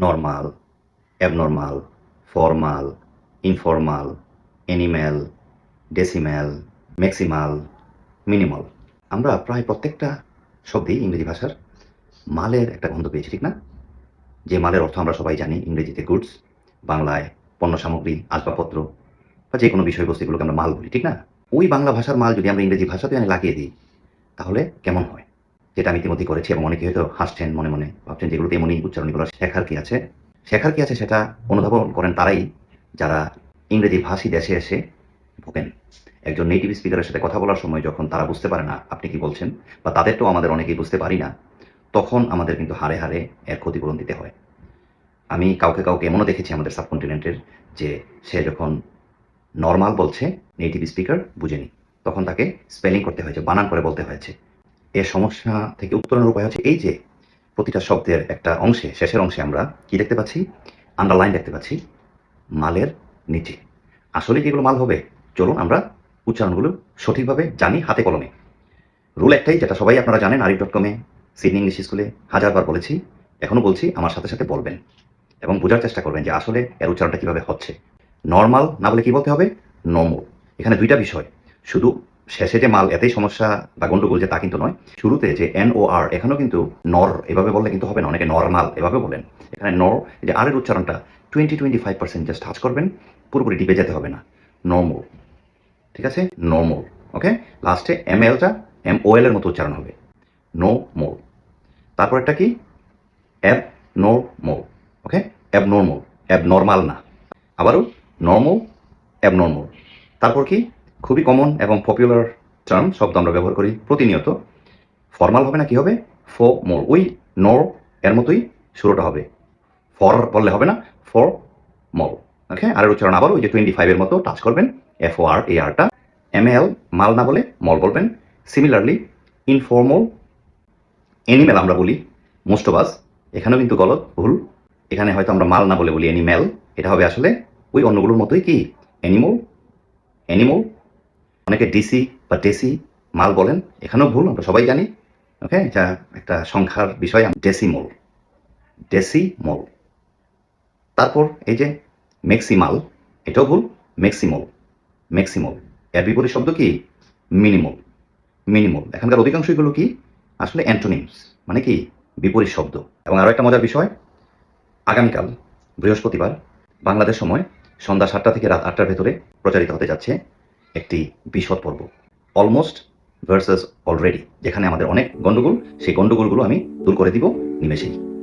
Normal abnormal formal informal animal decimal maximal minimal আমরা প্রায় প্রত্যেকটা শব্দেই ইংরেজি ভাষার মালের একটা গন্ধ পেয়েছি, ঠিক না? যে মালের অর্থ আমরা সবাই জানি ইংরেজিতে গুডস বাংলায় পণ্য সামগ্রী, আসবাবপত্র বা যে কোনো বিষয়বস্তুগুলোকে আমরা মাল বলি, ঠিক না? ওই বাংলা ভাষার মাল যদি আমরা ইংরেজি ভাষাতে আমি লাগিয়ে দিই, তাহলে কেমন হয়? যেটা আমি ইতিমধ্যে করেছি এবং অনেকে হয়তো হাসছেন মনে মনে, ভাবছেন যেগুলোতে এমনই উচ্চারণগুলো শেখার কি আছে? শেখার কি আছে সেটা অনুধাবন করেন তারাই যারা ইংরেজি ভাষী দেশে এসে ভোগেন। একজন নেটিভ স্পিকারের সাথে কথা বলার সময় যখন তারা বুঝতে পারে না আপনি কি বলছেন বা তাদেরটাও আমাদের অনেকেই বুঝতে পারি না, তখন আমাদের কিন্তু হারে হারে এর ক্ষতিপূরণ দিতে হয়। আমি কাউকে কাউকে এমনও দেখেছি আমাদের সাবকন্টিনেন্টের যে সে যখন নর্মাল বলছে নেটিভ স্পিকার বুঝেনি, তখন তাকে স্পেলিং করতে হয়েছে, বানান করে বলতে হয়েছে। এর সমস্যা থেকে উত্তরণের উপায় হচ্ছে এই যে, প্রতিটা শব্দের একটা অংশে, শেষের অংশে আমরা কি দেখতে পাচ্ছি? আন্ডারলাইন দেখতে পাচ্ছি, মালের নিচে। আসলে কি এগুলো মাল হবে? চলুন আমরা উচ্চারণগুলো সঠিকভাবে জানি হাতে কলমে। রুল একটাই, যেটা সবাই আপনারা জানেন আরিফ ডট কমে সিডনি ইংলিশ স্কুলে হাজারবার বলেছি এখনও বলছি, আমার সাথে সাথে বলবেন। এবং বোঝার চেষ্টা করবেন যে আসলে এর উচ্চারণটা কীভাবে হচ্ছে। নর্মাল না বলে কি বলতে হবে? নর্মাল এখানে দুইটা বিষয়, শুধু শেষে যে মাল এতেই সমস্যা বা গন্ডগোল যে তা কিন্তু নয়। শুরুতে যে এন ও আর এখানেও কিন্তু নর এভাবে বললে কিন্তু হবে না, অনেকে নর্মাল এভাবে বলেন। এখানে নর যে আরের উচ্চারণটা twenty twenty five percent just touch করবেন, পুরোপুরি ডিপে যেতে হবে না। নর্মাল ঠিক আছে? নর্মাল ওকে লাস্টে এম এলটা এম ও এল এর মতো উচ্চারণ হবে। নো মোল তারপর একটা কি? Ab no mole okay abnormal abnormal না। আবারও নর্মাল অ্যাব নর্মাল তারপর কি? খুবই কমন এবং পপুলার টার্ম শব্দ আমরা ব্যবহার করি প্রতিনিয়ত। ফর্মাল হবে না, কি হবে? ফো মোর ওই নর এর মতোই শুরুটা হবে। ফর বললে হবে না ফর মল ওকে আর উচ্চারণ আবার ওই যে টোয়েন্টি ফাইভের মতো টাচ করবেন এফ ও আর এ আরটা এম এল মাল না বলে মল বলবেন। সিমিলারলি ইনফর্মাল অ্যানিমেল আমরা বলি মোস্ট অফ আস এখানেও কিন্তু গলত, ভুল। এখানে হয়তো আমরা মাল না বলে বলি অ্যানিম্যাল এটা হবে আসলে ওই অন্যগুলোর মতোই কি? অ্যানিমল অ্যানিমল অনেকে ডিসি বা ডেসি মাল বলেন, এখানেও ভুল, আমরা সবাই জানি, ওকে? যা একটা সংখ্যার বিষয় ডেসিমল ডেসিমল তারপর এই যে মেক্সিমাল এটাও ভুল মেক্সিমল মেক্সিমল এর বিপরীত শব্দ কি? মিনিমল মিনিমল এখানকার অধিকাংশগুলো কি? আসলে অ্যান্টোনিমস মানে কি? বিপরীত শব্দ। এবং আরও একটা মজার বিষয়, আগামীকাল, বৃহস্পতিবার, বাংলাদেশ সময় সন্ধ্যা সাতটা থেকে রাত আটটার ভেতরে প্রচারিত হতে যাচ্ছে একটি বিশদ পর্ব। অলমোস্ট ভার্সেস অলরেডি যেখানে আমাদের অনেক গন্ডগোল সেই গন্ডগোলগুলো আমি দূর করে দিব নিমেষেই।